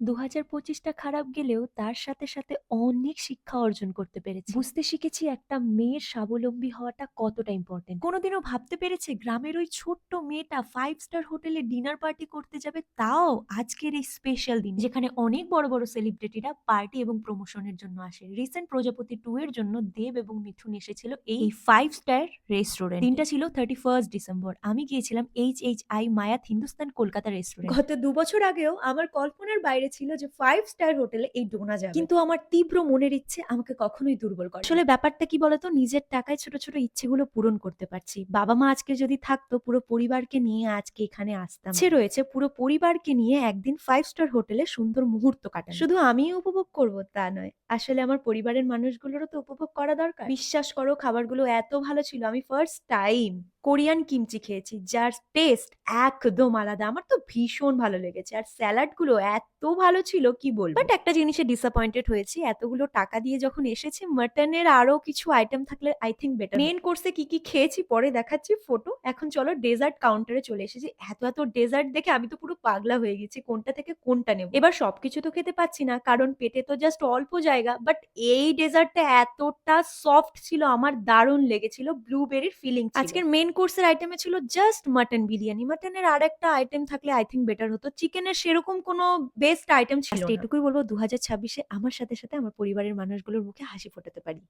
২০২৫ টা খারাপ গেলেও তার সাথে, সাথে অনেক শিক্ষা অর্জন করতে পেরেছি। বুঝতে শিখেছি একটা মেয়ের স্বাবলম্বী হওয়াটা কতটা ইম্পোর্টেন্ট। কোনদিনও ভাবতে পেরেছি গ্রামের ওই ছোট্ট মেয়েটা 5 স্টার হোটেলে ডিনার পার্টি করতে যাবে তাও আজকের এই স্পেশাল দিনে। যেখানে অনেক বড়, বড় সেলিব্রিটিরা পার্টি এবং প্রমোশনের জন্য আসে। রিসেন্ট প্রজাপতি টু এর জন্য দেব এবং মিঠুন এসেছিল এই ফাইভ স্টার রেস্টুরেন্ট। দিনটা ছিল 31 ডিসেম্বর। আমি গিয়েছিলাম এইচ এইচ আই মায়াত হিন্দুস্তান কলকাতা রেস্টুরেন্ট। গত দু বছর আগেও আমার কল্পনার বাইরে ছিল যে ফাইভ স্টার হোটেলে এই ডোনা যাবে। কিন্তু আমার তীব্র মনের ইচ্ছে আমাকে কখনোই দুর্বল করে আসলে ব্যাপারটা কি বলতো? নিজের টাকায় ছোট ছোট ইচ্ছেগুলো পূরণ করতে পারছি। বাবা মা আজকে যদি থাকতো পুরো পরিবারকে নিয়ে আজকে এখানে আসতাম। সে রয়েছে পুরো পরিবারকে নিয়ে একদিন ফাইভ স্টার হোটেলে সুন্দর মুহূর্ত কাটানো। শুধু আমিই উপভোগ করব তা নয়। আসলে আমার পরিবারের মানুষগুলোরও তো উপভোগ করা দরকার। বিশ্বাস করো খাবারগুলো এত ভালো ছিল আমি ফার্স্ট টাইম কোরিয়ান কিমচি খেয়েছি, যার টেস্ট একদম আলাদা। আমার তো ভীষণ ভালো লেগেছে। আর স্যালাডগুলো এত ভালো ছিল, কি বলব? বাট একটা জিনিসে ডিসঅ্যাপয়েন্টেড হয়েছি, এতগুলো টাকা দিয়ে যখন এসেছি মাটনের আরও কিছু আইটেম থাকলে আই থিঙ্ক বেটার মেন কোর্সে কি কি খেয়েছি, পরে দেখাচ্ছি ফটো এখন চলো ডেজার্ট কাউন্টারে চলে এসেছি। এত এত ডেজার্ট দেখে আমি তো পুরো পাগলা হয়ে গেছি, কোনটা থেকে কোনটা নেব? এবার সবকিছু তো খেতে পাচ্ছি না, কারণ পেটে তো জাস্ট অল্প জায়গা। বাট এই ডেজার্টটা এতটা সফট ছিল, আমার দারুণ লেগেছিল ব্লুবেরির ফিলিং আজকের মেন কোর্সের আইটেমে ছিল জাস্ট মাটন বিরিয়ানি। মাটনের আর একটা আইটেম থাকলে আই থিঙ্ক বেটার হতো। চিকেনের সেরকম কোনো বেস্ট আইটেম ছিল এটুকুই বলব দু হাজার ছাব্বিশে আমার সাথে সাথে আমার পরিবারের মানুষগুলোর মুখে হাসি ফোটাতে পারি।